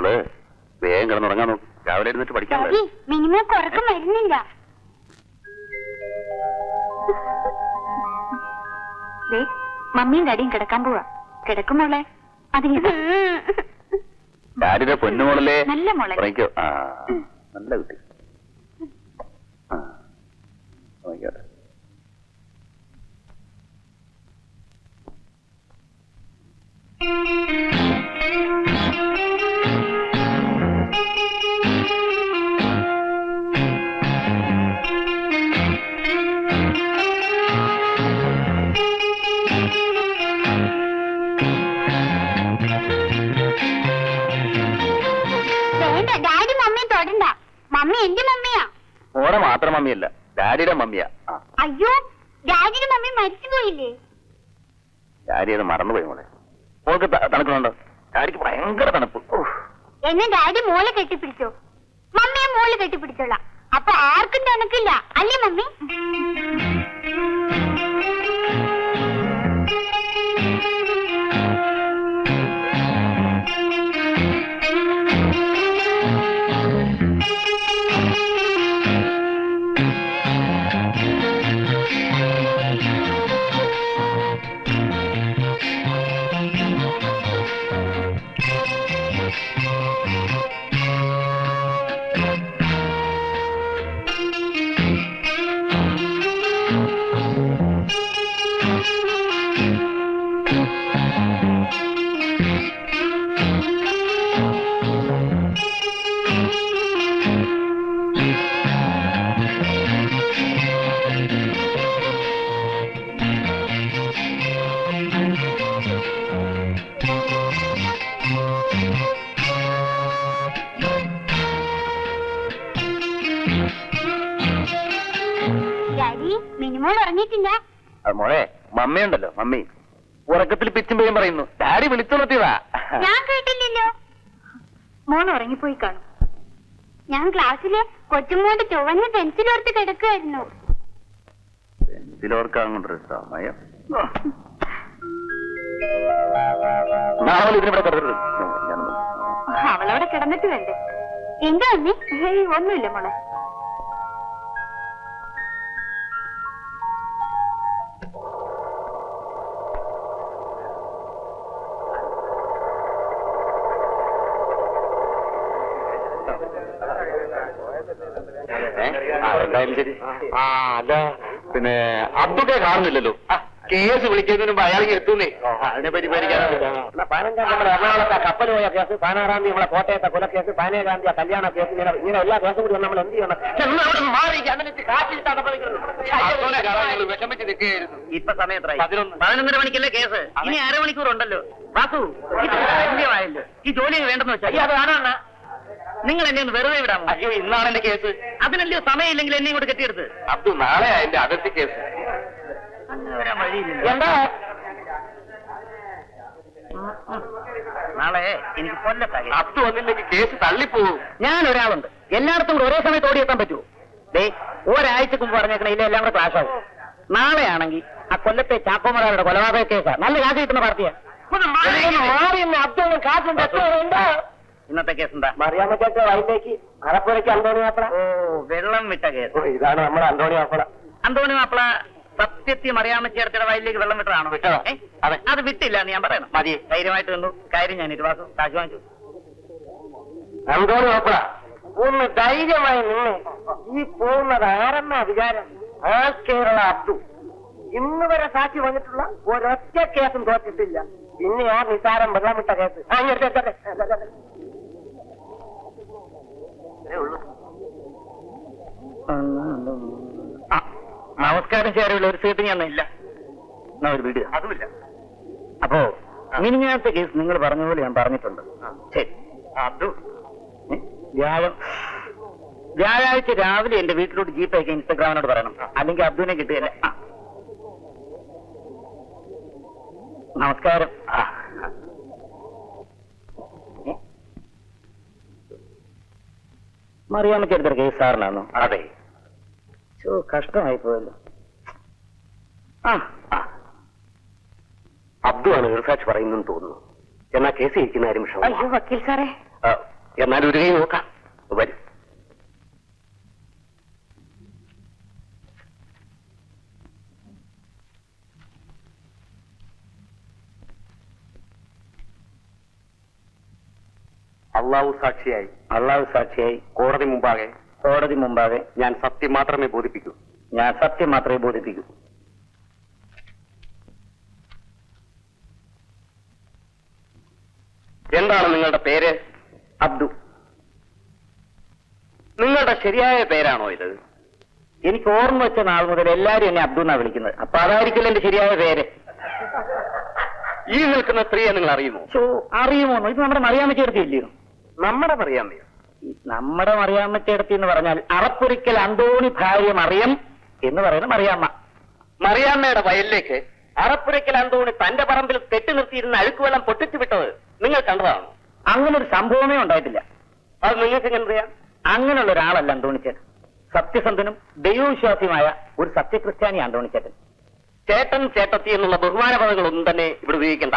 മോളെ മോൾ വേഗം കിടന്നുറങ്ങാൻ നോക്ക്. രാവിലെ എഴുന്നിട്ട് പഠിക്കാൻ മിനിമം കുറക്കം വരുന്നില്ല മമ്മിയും ഡാഡിയും കിടക്കാൻ പോവാ. കിടക്കുമോളെ അതിന് ഡാഡിയുടെ പൊന്നുമോളല്ലേ നല്ല മോളെ നല്ല കുട്ടി. ഉറങ്ങിക്കോട്ടെ. മമ്മി എന്റെ മമ്മിയാ. ഓടെ മാത്രം മമ്മിയല്ല ഡാഡിയുടെ മമ്മിയാ. അയ്യോ ഡാഡിയുടെ മമ്മി മരിച്ചുപോയില്ലേ ഡാഡി അത് മറന്നുപോയി മോളെ. ഓൾക്ക് തണുക്കുന്നുണ്ടോ? ഡാഡിക്ക് ഭയങ്കര തണുപ്പ്. എന്നെ ഡാഡി മോളെ കെട്ടിപ്പിടിച്ചോ. മമ്മിയെ മോൾ കെട്ടിപ്പിടിച്ചോളാം. അപ്പൊ ആർക്കും തണുക്കില്ല. അല്ലേ മമ്മി? മോളെ മമ്മിയുണ്ടല്ലോ മമ്മി. ഉറക്കത്തിൽ പിച്ചും പേയും പറയുന്നു. ഡാഡി വിളിച്ചുണർത്തിയതാ ഞാൻ കേട്ടില്ലല്ലോ. മോൻ ഉറങ്ങിപ്പോയി കാണും. ഞാൻ ക്ലാസ്സിൽ കൊച്ചുമോന്റെ ചുവന്ന പെൻസിലോർത്ത് കിടക്കുമായിരുന്നു പെൻസിലോർക്കാൻ കൊണ്ടൊരു സമയം. അവളവിടെ കിടന്നിട്ട് വേണ്ടേ? എന്താ അമ്മി? ഒന്നുമില്ല മോളെ. എന്തായാലും ശരി. ആ അല്ല പിന്നെ അബ്ദുക്കെ കാണുന്നില്ലല്ലോ. കേസ് വിളിക്കുന്നതിന് മുമ്പ് എത്തുന്നേ. അതിനെ പറ്റി എറണാകുളത്തെ കപ്പൽ പോയ കേസ് പതിനാറാം തീയതി നമ്മളെ കോട്ടയത്തെ കൊലക്കേസ് തീയതി കല്യാണ കേസ് ഇങ്ങനെ ഇങ്ങനെ എല്ലാ കേസും കൂടി നമ്മൾ എന്ത് ചെയ്യണം? ഇപ്പൊ പതിനൊന്ന്. പതിനൊന്നര മണിക്കല്ലേ കേസ്? ഇനി അരമണിക്കൂർ ഉണ്ടല്ലോ വാസു ശല്യമായല്ലോ ഈ ജോലി വേണ്ടെന്ന് വെച്ചാൽ അത് കാണാണ് നിങ്ങൾ എന്നെ ഒന്ന് വെറുതെ വിടാമോ? അയ്യോ ഇന്നാണ് എന്റെ കേസ്. അതിനല്ലയോ സമയമില്ലെങ്കിൽ എന്നെ ഇങ്ങോട്ട് കെട്ടിയെടുത്ത്? അബ്ദു നാളെ എന്റെ അതിർത്തി കേസ്. എന്താ? നാളെ എനിക്ക് കൊല്ലത്താകെ. അബ്ദു വന്നില്ലെങ്കിൽ കേസ് തള്ളിപ്പോവും. ഞാൻ ഒരാളുണ്ട്. എല്ലായിടത്തും കൂടെ ഒരേ സമയത്ത് ഓടിയെത്താൻ പറ്റുമോ? ദേ ഒരാഴ്ചക്ക് മുമ്പ് പറഞ്ഞേക്കണ ഇല്ല എല്ലാം കൂടെ ക്ലാഷ് ആവും. നാളെ ആണെങ്കിൽ ആ കൊല്ലത്തെ ചാക്കോമറാരുടെ കൊലപാതക കേസാണ് നല്ല കാശ് കിട്ടുന്ന പാർട്ടിയാ. ഇന്നത്തെ കേസ് എന്താ? മറിയാമ്മയ്ക്കൊക്കെ വൈകിട്ടേക്ക് അറപ്പുരയ്ക്ക് അന്തോണി മാപ്പിള. ഓ വെള്ളം വിട്ട കേസ്. ഇതാണ് നമ്മുടെ അന്തോണി മാപ്പിള. അന്തോണി മാപ്പിള സത്യത്തിൽ അറിയാമ ചേർത്തിയുടെ വയലിലേക്ക് വെള്ളം വിട്ടതാണോ? വിട്ടതോ. അതെ. അത് വിട്ടില്ല എന്ന് ഞാൻ പറയണം. മതി. ധൈര്യമായിട്ട് നിന്നു. കാര്യം ഞാൻ ഇരുവാസം കാശ് വാങ്ങിച്ചു. അന്തോണി മാപ്പിള ഒന്ന് ധൈര്യമായി നിന്ന്. ഈ പോകുന്നത് ആരെന്ന വിചാരം ആ കേരള അബ്ദു. ഇന്ന് വരെ സാക്ഷി വന്നിട്ടുള്ള ഒരൊറ്റ കേസും തോറ്റിട്ടില്ല. പിന്നെ ആ നിസാരം വെള്ളമിട്ട കേസ്. ആ, നമസ്കാരം ചേരുള്ള ഒരു സീറ്റ് ഞാൻ ഇല്ല. ഒരു വീഡിയോ അതുമില്ല. അപ്പോ മിനിഞ്ഞാത്ത കേസ് നിങ്ങൾ പറഞ്ഞ പോലെ ഞാൻ പറഞ്ഞിട്ടുണ്ട്. ശരി. ഏ? വ്യാഴം. വ്യാഴാഴ്ച രാവിലെ എന്റെ വീട്ടിലോട്ട് ജീപ്പ് അയക്കാൻ ഇൻസ്റ്റഗ്രാമിനോട് പറയണം. അല്ലെങ്കിൽ അബ്ദുവിനെ കിട്ടുകയല്ലേ. നമസ്കാരം. ആ, മറിയാമ്മയ്ക്ക് എടുത്തൊരു കേസ് സാറിനാണോ അതെ. ചോ കഷ്ടമായി പോയല്ലോ. ആ. അബ്ദു ആണ് ഈർസാക്ഷി പറയുന്നെന്ന് തോന്നുന്നു. എന്നാ കേസ് ഇരിക്കുന്ന ആരും വിഷമം വക്കീൽ സാറേ. എന്നാലും ഒരു കൈ നോക്കാം വരും അള്ളാഹു സാക്ഷിയായി. അള്ളാഹു സാക്ഷിയായി. കോടതി മുമ്പാകെ. കോടതി മുമ്പാകെ ഞാൻ സത്യം മാത്രമേ ബോധിപ്പിക്കൂ. ഞാൻ സത്യം മാത്രമേ ബോധിപ്പിക്കൂ. എന്താണ് നിങ്ങളുടെ പേര്? അബ്ദു. നിങ്ങളുടെ ശരിയായ പേരാണോ ഇത്? എനിക്ക് ഓർമ്മ വെച്ച നാൾ മുതൽ എല്ലാരും എന്നെ അബ്ദു എന്നാ വിളിക്കുന്നത്. അപ്പൊ അതായിരിക്കില്ല എന്റെ ശരിയായ പേര്. ഈ നിൽക്കുന്ന സ്ത്രീയെ നിങ്ങൾ അറിയുമോ? അറിയുമോ ഇത് നമ്മുടെ മറിയാമ്മ ഇല്ലയോ? നമ്മുടെ മറിയാമ്മയോ? നമ്മുടെ നമ്മുടെ മറിയാമ്മച്ചേർത്തി എന്ന് പറഞ്ഞാൽ അറപ്പൊരിക്കൽ അന്തോണി ഭാര്യ മറിയം എന്ന് പറയുന്ന മറിയാമ്മ. മറിയാമ്മയുടെ വയലിലേക്ക് അറപ്പുരയ്ക്കൽ അന്തോണി തന്റെ പറമ്പിൽ കെട്ടി നിർത്തിയിരുന്ന അഴുക്കുവെള്ളം പൊട്ടിച്ചു വിട്ടത് നിങ്ങൾ കണ്ടതാണ്. അങ്ങനെ ഒരു സംഭവമേ ഉണ്ടായിട്ടില്ല. അത് നിങ്ങൾക്ക് എങ്ങനെ അറിയാം? അങ്ങനെയുള്ള ഒരാളല്ല അന്തോണിച്ചേട്ടൻ സത്യസന്ധനും ദൈവവിശ്വാസിയുമായ ഒരു സത്യക്രിസ്ത്യാനിയാണ് അന്തോണിച്ചേട്ടൻ ചേട്ടൻ. ചേട്ടത്തി എന്നുള്ള ബഹുമാന പദങ്ങളൊന്നും തന്നെ ഇവിടെ ഉപയോഗിക്കണ്ട.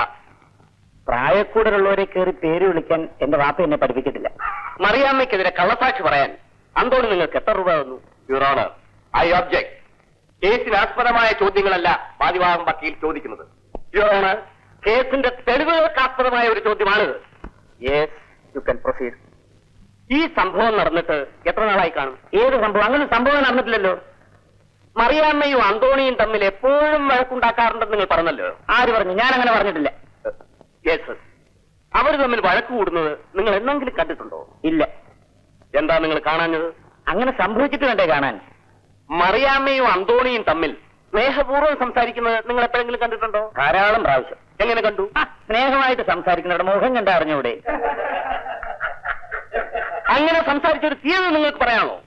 പ്രായക്കൂടലുള്ളവരെ കയറി പേര് വിളിക്കാൻ എന്റെ വാപ്പ എന്നെ പഠിപ്പിച്ചിട്ടില്ല. മറിയാമ്മയ്ക്കെതിരെ കള്ളസാക്ഷി പറയാൻ അന്തോണി നിങ്ങൾക്ക് എത്ര രൂപ തന്നു? യുറോണർ ഐ ഒബ്ജെക്ട് കേസിനാസ്പദമായ ചോദ്യങ്ങളല്ല വാദിവാദം വക്കീൽ ചോദിക്കുന്നത്. യുറോണർ കേസിന്റെ തെളിവുകൾക്കാസ്പദമായ ഒരു ചോദ്യമാണ് യെസ് യു കൻ പ്രൊസീഡ് ഈ സംഭവം നടന്നിട്ട് എത്ര നാളായി കാണും? ഏത് സംഭവം? അങ്ങനെ സംഭവം നടന്നിട്ടില്ലല്ലോ. മറിയാമ്മയും അന്തോണിയും തമ്മിൽ എപ്പോഴും വഴക്കുണ്ടാക്കാറുണ്ടെന്ന് നിങ്ങൾ പറഞ്ഞല്ലോ? ആര് പറഞ്ഞു? ഞാൻ അങ്ങനെ പറഞ്ഞിട്ടില്ല. യെസ് അവർ തമ്മിൽ വഴക്ക് കൂടുന്നത് നിങ്ങൾ എന്നെങ്കിലും കണ്ടിട്ടുണ്ടോ? ഇല്ല. എന്താ നിങ്ങൾ കാണാഞ്ഞത്? അങ്ങനെ സംഭവിച്ചിട്ട് വേണ്ടേ കാണാൻ? മറിയാമ്മയും അന്തോണിയും തമ്മിൽ സ്നേഹപൂർവം സംസാരിക്കുന്നത് നിങ്ങൾ എപ്പോഴെങ്കിലും കണ്ടിട്ടുണ്ടോ? ധാരാളം പ്രാവശ്യം. എങ്ങനെ കണ്ടു? സ്നേഹമായിട്ട് സംസാരിക്കുന്നവരുടെ മുഖം കണ്ട അറിഞ്ഞൂടെ? അങ്ങനെ സംസാരിച്ചൊരു തീയതി നിങ്ങൾക്ക് പറയാമോ?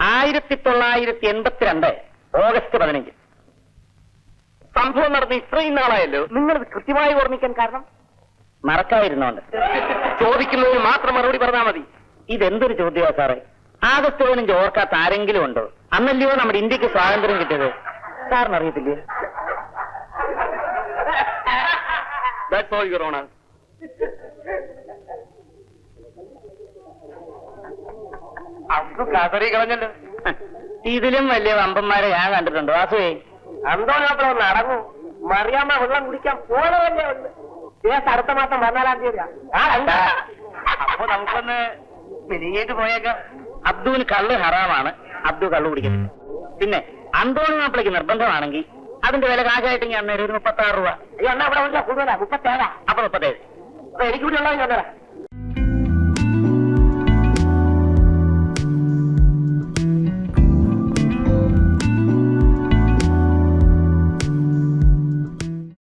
ആയിരത്തി തൊള്ളായിരത്തി എൺപത്തിരണ്ട് ഓഗസ്റ്റ് പതിനഞ്ച്. സംഭവം നടന്ന് ഇത്രയും നാളായല്ലോ. നിങ്ങളത് കൃത്യമായി ഓർമ്മിക്കാൻ കാരണം? മറക്കായിരുന്നോണ്ട് ചോദിക്കുന്നതിന് മാത്രം മറുപടി പറഞ്ഞാൽ മതി. ഇതെന്തൊരു ചോദ്യമാ സാറേ? ആഗസ്റ്റ് പതിനഞ്ച് ഓർക്കാത്ത ആരെങ്കിലും ഉണ്ടോ? അന്നല്ലയോ നമ്മുടെ ഇന്ത്യയ്ക്ക് സ്വാതന്ത്ര്യം കിട്ടിയത്? സാറിന് അറിയത്തില്ലേ That's all, Your Honor. Abdu കതറി കളഞ്ഞല്ലോ. ഇതിലും വലിയ വമ്പന്മാരെ ഞാൻ കണ്ടിട്ടുണ്ട്? വാസുവേ എന്തോ മാത്രം നടന്നു മറിയാമ്മ വെള്ളം കുടിക്കാൻ പോലെ ഉണ്ട് കേസ് അടുത്ത മാസം പതിനാലാം തീയതി അപ്പൊ നമുക്കൊന്ന് പിരിഞ്ഞിട്ട് പോയേക്കാം. അബ്ദുവിന് കള്ള് ഹറാമാണ്. അബ്ദു കള്ളു കുടിക്കുന്നത് പിന്നെ അന്തോണി മാപ്പിളയ്ക്ക് നിർബന്ധമാണെങ്കിൽ അതിന്റെ വില കാശായിട്ട് ഞാൻ നേരം ഒരു മുപ്പത്തി ആറ് രൂപ. അയ്യോ എന്നാ അവിടെ കൂടുതലാ. മുപ്പത്തേഴാ. അപ്പൊ മുപ്പത്തേഴ്. അപ്പൊ എനിക്ക് കൂടി ഉള്ളത്